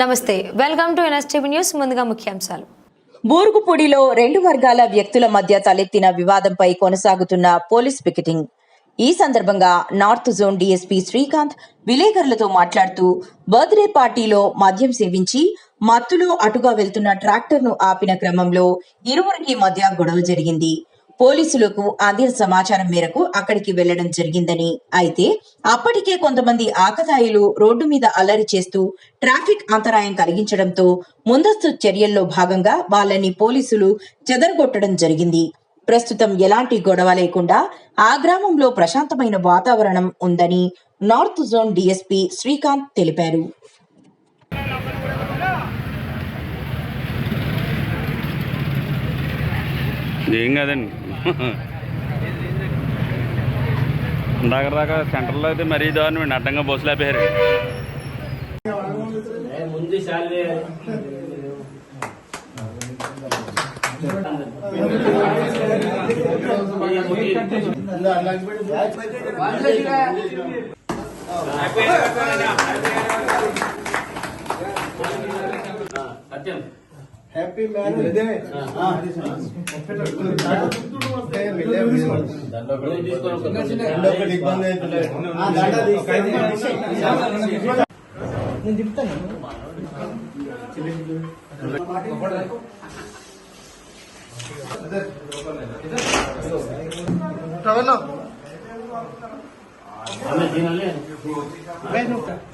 నమస్తే welcome to NSTV news ముందుగా ముఖ్యాంశాలు. బూరుగుపూడిలో రెండు వర్గాల వ్యక్తుల మధ్య తలెత్తిన వివాదంపై కొనసాగుతున్న పోలీస్ పికెటింగ్. ఈ సందర్భంగా నార్త్ జోన్ డీఎస్పీ శ్రీకాంత్ విలేకరులతో మాట్లాడుతూ బర్త్డే పార్టీలో మద్యం సేవించి మత్తులో అటుగా వెళ్తున్న ట్రాక్టర్ను ఆపిన క్రమంలో ఇరువురికి మధ్య గొడవ జరిగింది. పోలీసులకు అందిన సమాచారం మేరకు అక్కడికి వెళ్ళడం జరిగిందని. అయితే అప్పటికే కొంతమంది ఆకతాయిలు రోడ్డు మీద అల్లరి చేస్తూ ట్రాఫిక్ అంతరాయం కలిగించడంతో ముందస్తు చర్యల్లో భాగంగా వాళ్ళని పోలీసులు చెదరగొట్టడం జరిగింది. ప్రస్తుతం ఎలాంటి గొడవ లేకుండా ఆ గ్రామంలో ప్రశాంతమైన వాతావరణం ఉందని నార్త్ జోన్ డీఎస్పీ శ్రీకాంత్ తెలిపారు. ఏం కాదండి. ఇందాక దాకా సెంటర్లో అయితే మరీ దారుణం అడ్డంగా బస్సులు ఆపేశారు. సత్యం. హ్యాపీ మ్యారేజ్ డే నేను చెప్తాను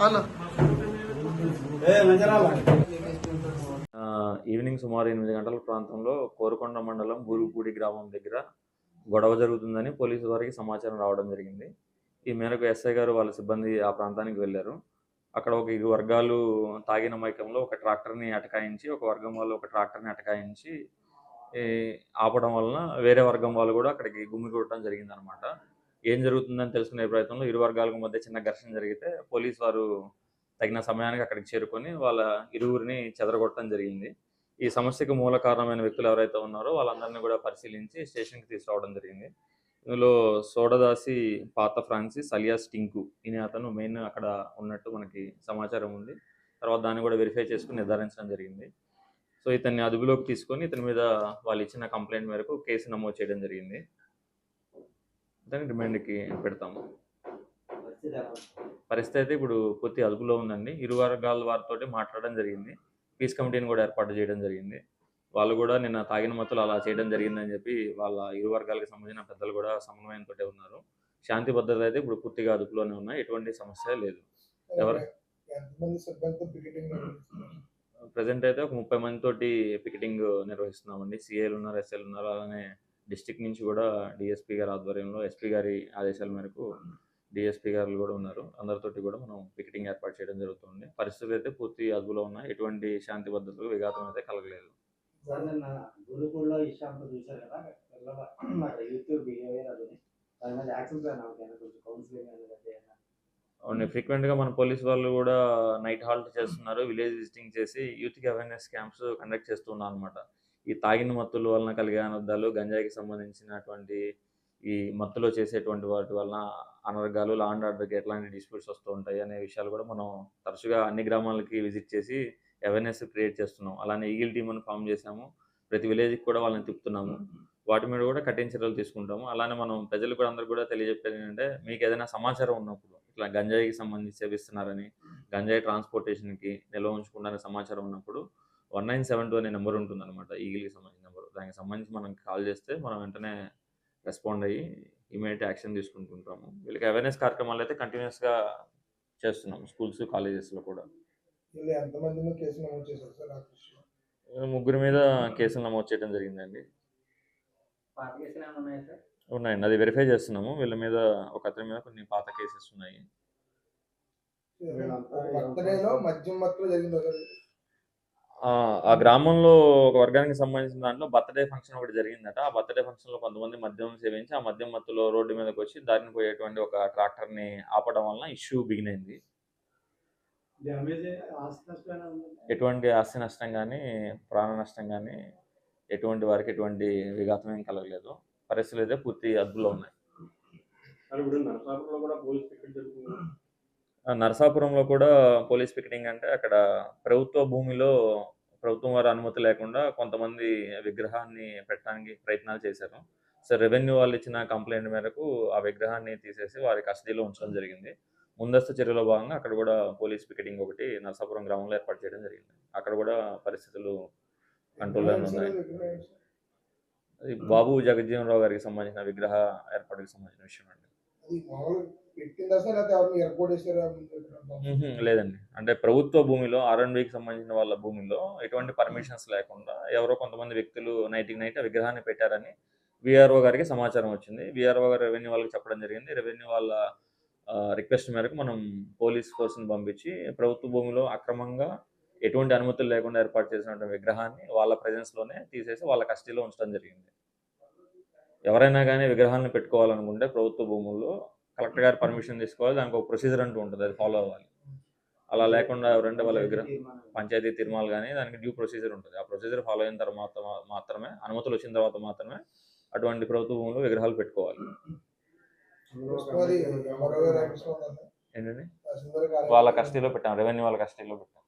అన్న ఆ, ఈవినింగ్ సుమారు ఎనిమిది గంటల ప్రాంతంలో కోరుకొండ మండలం బూరుగుపూడి గ్రామం దగ్గర గొడవ జరుగుతుందని పోలీసు వారికి సమాచారం రావడం జరిగింది. ఈ మేరకు ఎస్ఐ గారు వాళ్ళ సిబ్బంది ఆ ప్రాంతానికి వెళ్ళారు. అక్కడ ఒక ఇరు వర్గాలు తాగిన మైకంలో ఒక ట్రాక్టర్ని అటకాయించి ఒక వర్గం వాళ్ళు ఒక ట్రాక్టర్ని అటకాయించి ఆపడం వలన వేరే వర్గం వాళ్ళు కూడా అక్కడికి గుమ్మి కొట్టడం జరిగిందనమాట ఏం జరుగుతుందని తెలుసుకునే ప్రయత్నంలో ఇరు వర్గాలకు మధ్య చిన్న ఘర్షణ జరిగితే పోలీస్ వారు తగిన సమయానికి అక్కడికి చేరుకొని వాళ్ళ ఇరువురిని చెదరగొట్టడం జరిగింది. ఈ సమస్యకు మూల కారణమైన వ్యక్తులు ఎవరైతే ఉన్నారో వాళ్ళందరినీ కూడా పరిశీలించి స్టేషన్కి తీసుకురావడం జరిగింది. ఇందులో సోడదాసి పాత ఫ్రాన్సిస్ అలియాస్ టింకు ఈయన అతను మెయిన్ అక్కడ ఉన్నట్టు మనకి సమాచారం ఉంది. తర్వాత దాన్ని కూడా వెరిఫై చేసుకుని నిర్ధారించడం జరిగింది. సో ఇతన్ని అదుపులోకి తీసుకొని ఇతని మీద వాళ్ళు ఇచ్చిన కంప్లైంట్ మేరకు కేసు నమోదు చేయడం జరిగింది. దాన్ని రిమాండ్కి పెడతాము. పరిస్థితి అయితే ఇప్పుడు పూర్తి అదుపులో ఉందండి. ఇరు వర్గాల వారితో మాట్లాడడం జరిగింది. పీస్ కమిటీని కూడా ఏర్పాటు చేయడం జరిగింది. వాళ్ళు కూడా నిన్న తాగిన మత్తులు అలా చేయడం జరిగిందని చెప్పి వాళ్ళ ఇరు వర్గాలకు సంబంధించిన పెద్దలు కూడా సమన్వయంతో ఉన్నారు. శాంతి భద్రత అయితే ఇప్పుడు పూర్తిగా అదుపులోనే ఉన్నాయి. ఎటువంటి సమస్య లేదు. ఎవరు? ప్రజెంట్ అయితే ఒక ముప్పై మంది తోటి పికెటింగ్ నిర్వహిస్తున్నామండి సిఏలు ఉన్నారు ఎస్ఎల్ ఉన్నారు. అలానే డిస్టిక్ నుంచి కూడా డిఎస్పీ గారి ఆధ్వర్యంలో ఎస్పీ గారి ఆదేశాల మేరకు డిఎస్పీ గారు కూడా ఉన్నారు. అందరితోటి కూడా మనం పికెటింగ్ ఏర్పాటు చేయడం జరుగుతుంది. పరిస్థితులు అయితే పూర్తి అదుపులో ఉన్నాయి. ఎటువంటి శాంతి భద్రతలు విఘాతం అయితే కలగలేదు. సార్ నిన్న గురుకుల్లో ఇష్టాంతో చూశారు కదా? పిల్లల అక్కడ యూత్ బిహేవియర్ అది దాని మీద యాక్షన్ ప్లాన్ అవుతాయి కొంచెం కౌన్సిలింగ్ అనేది అదే అవును ఫ్రీక్వెంట్గా మన పోలీస్ వాళ్ళు కూడా నైట్ హాల్ట్ చేస్తున్నారు. విలేజ్ విజిటింగ్ చేసి యూత్కి అవేర్నెస్ క్యాంప్స్ కండక్ట్ చేస్తున్నారు అనమాట ఈ తాగిన మత్తుల వలన కలిగే అనర్థాలు గంజాయికి సంబంధించినటువంటి ఈ మత్తులో చేసేటువంటి వాటి వలన అనర్గాలు లా అండ్ ఆర్డర్కి ఎట్లాంటి డిస్ప్యూట్స్ వస్తూ ఉంటాయి అనే విషయాలు కూడా మనం తరచుగా అన్ని గ్రామాలకి విజిట్ చేసి అవేర్నెస్ క్రియేట్ చేస్తున్నాం. అలానే ఈగిల్ టీమ్ అని ఫామ్ చేసాము ప్రతి విలేజ్కి కూడా వాళ్ళని తిప్పుతున్నాము. వాటి మీద కూడా కఠిన చర్యలు తీసుకుంటాము. అలానే మనం ప్రజలు కూడా అందరికి కూడా తెలియజెప్పేది ఏంటంటే మీకు ఏదైనా సమాచారం ఉన్నప్పుడు ఇట్లా గంజాయికి సంబంధించి సేవిస్తున్నారని గంజాయి ట్రాన్స్పోర్టేషన్కి నిల్వ ఉంచుకుంటారనే సమాచారం ఉన్నప్పుడు వన్ నైన్ సెవెన్ టూ అనే నెంబర్ ఉంటుంది అనమాట ఈగిల్కి సంబంధించిన నెంబర్ దానికి సంబంధించి మనం కాల్ చేస్తే మనం వెంటనే రెస్పాండ్ అయ్యి ఇమీడియట్ యాక్షన్ తీసుకుంటుంటాము వీళ్ళకి అవేర్నెస్ కార్యక్రమాలు అయితే కంటిన్యూస్గా చేస్తున్నాం స్కూల్స్ కాలేజెస్లో కూడా ముగ్గురు మీద కేసులు నమోదు చేయడం జరిగిందండి ఉన్నాయండి అది వెరిఫై చేస్తున్నాము వీళ్ళ మీద ఒక అతని మీద కొన్ని పాత కేసెస్ ఉన్నాయి మత్తులో జరిగింది ఆ గ్రామంలో ఒక వర్గానికి సంబంధించిన దాంట్లో బర్త్డే ఫంక్షన్ ఒకటి జరిగిందట. ఆ బర్త్డే ఫంక్షన్లో కొంతమంది మద్యం సేవించి ఆ మద్యం మత్తులో రోడ్డు మీదకి వచ్చి దారిని పోయేటువంటి ఒక ట్రాక్టర్ని ఆపడం వలన ఇష్యూ బిగిన్ అయింది ఎటువంటి ఆస్తి నష్టం కానీ ప్రాణ నష్టం కానీ ఎటువంటి వారికి ఎటువంటి విఘాతం ఏం కలగలేదు. పరిస్థితులు అయితే పూర్తి అదుపులో ఉన్నాయి. నరసాపురంలో కూడా పోలీస్ పికెటింగ్ అంటే అక్కడ ప్రభుత్వ భూమిలో ప్రభుత్వం వారి అనుమతి లేకుండా కొంతమంది విగ్రహాన్ని పెట్టడానికి ప్రయత్నాలు చేశారు. సో రెవెన్యూ వాళ్ళు ఇచ్చిన కంప్లైంట్ మేరకు ఆ విగ్రహాన్ని తీసేసి వారి కస్టడీలో ఉంచడం జరిగింది. ముందస్తు చర్యలో భాగంగా అక్కడ కూడా పోలీస్ పికెటింగ్ ఒకటి నరసాపురం గ్రామంలో ఏర్పాటు చేయడం జరిగింది. అక్కడ కూడా పరిస్థితులు కంట్రోల్లోనే ఉన్నాయి? అది బాబు జగజ్జీవన్ రావు గారికి సంబంధించిన విగ్రహ ఏర్పాటుకి సంబంధించిన విషయం అండి. లేదండి. అంటే ప్రభుత్వ భూమిలో ఆర్ఎండ్బికి సంబంధించిన వాళ్ళ భూమిలో ఎటువంటి పర్మిషన్స్ లేకుండా ఎవరో కొంతమంది వ్యక్తులు నైట్కి నైట్ ఆ విగ్రహాన్ని పెట్టారని విఆర్ఓ గారికి సమాచారం వచ్చింది. విఆర్ఓ గారు రెవెన్యూ వాళ్ళకి చెప్పడం జరిగింది. రెవెన్యూ వాళ్ళ రిక్వెస్ట్ మేరకు మనం పోలీస్ ఫోర్స్ని పంపించి ప్రభుత్వ భూమిలో అక్రమంగా ఎటువంటి అనుమతులు లేకుండా ఏర్పాటు చేసినటువంటి విగ్రహాన్ని వాళ్ళ presence-లోనే తీసేసి వాళ్ళ కస్టడీలో ఉంచడం జరిగింది. ఎవరైనా కానీ విగ్రహాలను పెట్టుకోవాలనుకుంటే ప్రభుత్వ భూముల్లో కలెక్టర్ గారి పర్మిషన్ తీసుకోవాలి దానికి ఒక ప్రొసీజర్ అంటూ ఉంటుంది అది ఫాలో అవ్వాలి అలా లేకుండా ఎవరంటే వాళ్ళ విగ్రహం. పంచాయతీ తీర్మాలు కానీ దానికి డ్యూ ప్రొసీజర్ ఉంటుంది ఆ ప్రొసీజర్ ఫాలో అయిన తర్వాత మాత్రమే అనుమతులు వచ్చిన తర్వాత మాత్రమే అటువంటి ప్రభుత్వ భూములు విగ్రహాలు పెట్టుకోవాలి? ఏంటండి వాళ్ళ కస్టడీలో పెట్టాం రెవెన్యూ వాళ్ళ కస్టడీలో పెట్టాం